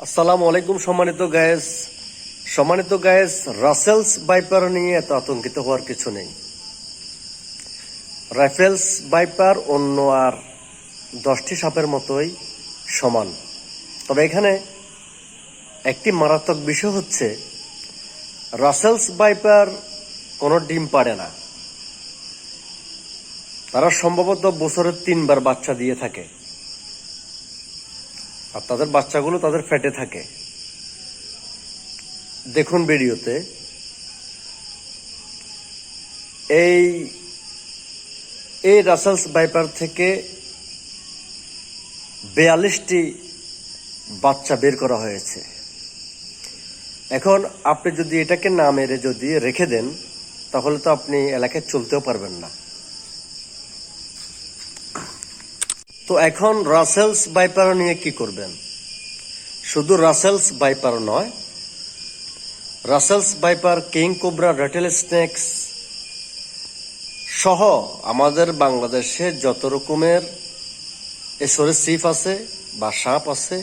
আসসালামু আলাইকুম সম্মানিত গ্যাস। সম্মানিত গ্যাস, রাসেলস বাইপার নিয়ে এত আতঙ্কিত হওয়ার কিছু নেই। রাইফেলস বাইপার অন্য আর দশটি সাপের মতোই সমান। তবে এখানে একটি মারাত্মক বিষয় হচ্ছে, রাসেলস বাইপার কোনো ডিম পাড়ে না। তারা সম্ভবত বছরের তিনবার বাচ্চা দিয়ে থাকে। আর তাদের বাচ্চাগুলো তাদের ফ্যাটে থাকে। দেখুন ভিডিওতে। এই এই রাসেলস বাইপার থেকে বেয়াল্লিশটি বাচ্চা বের করা হয়েছে। এখন আপনি যদি এটাকে না মেরে যদি রেখে দেন, তাহলে তো আপনি এলাকায় চলতেও পারবেন না। তো এখন রাসেলস বাইপার নিয়ে কি করবেন? শুধু রাসেলস বাইপার নয়, Russell's viper, king cobra, rattlesnakes সহ আমাদের বাংলাদেশে যত রকমের এসরে সিফ আছে বা সাপ আছে,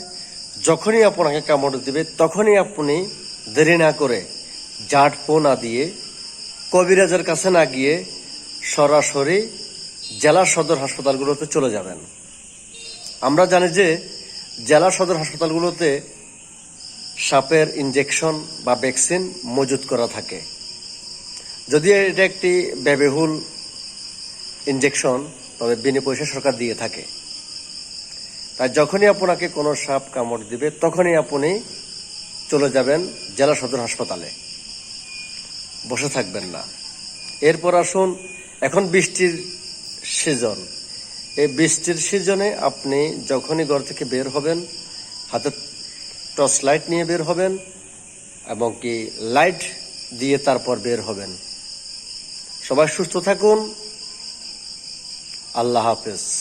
যখনই আপনাকে কামড় দিবে, তখনই আপনি দেরি না করে জাট পো না দিয়ে কবিরাজের কাছে না গিয়ে সরাসরি জেলা সদর হাসপাতালগুলোতে চলে যাবেন। আমরা জানি যে জেলা সদর হাসপাতালগুলোতে সাপের ইনজেকশন বা ভ্যাকসিন মজুত করা থাকে। যদিও এটা একটি ব্যয়বহুল ইনজেকশন তবে বিনা পয়সা সরকার দিয়ে থাকে। তাই যখনই আপনাকে কোনো সাপ কামড় দিবে, তখনই আপনি চলে যাবেন জেলা সদর হাসপাতালে। বসে থাকবেন না। এরপর আসুন, এখন বৃষ্টির সিজন এই বৃষ্টির সিজনে আপনি যখনই ঘর থেকে বের হবেন, হাতে টর্চ লাইট নিয়ে বের হবেন, এবং কি লাইট দিয়ে তারপর বের হবেন। সবাই সুস্থ থাকুন। আল্লাহ হাফেজ।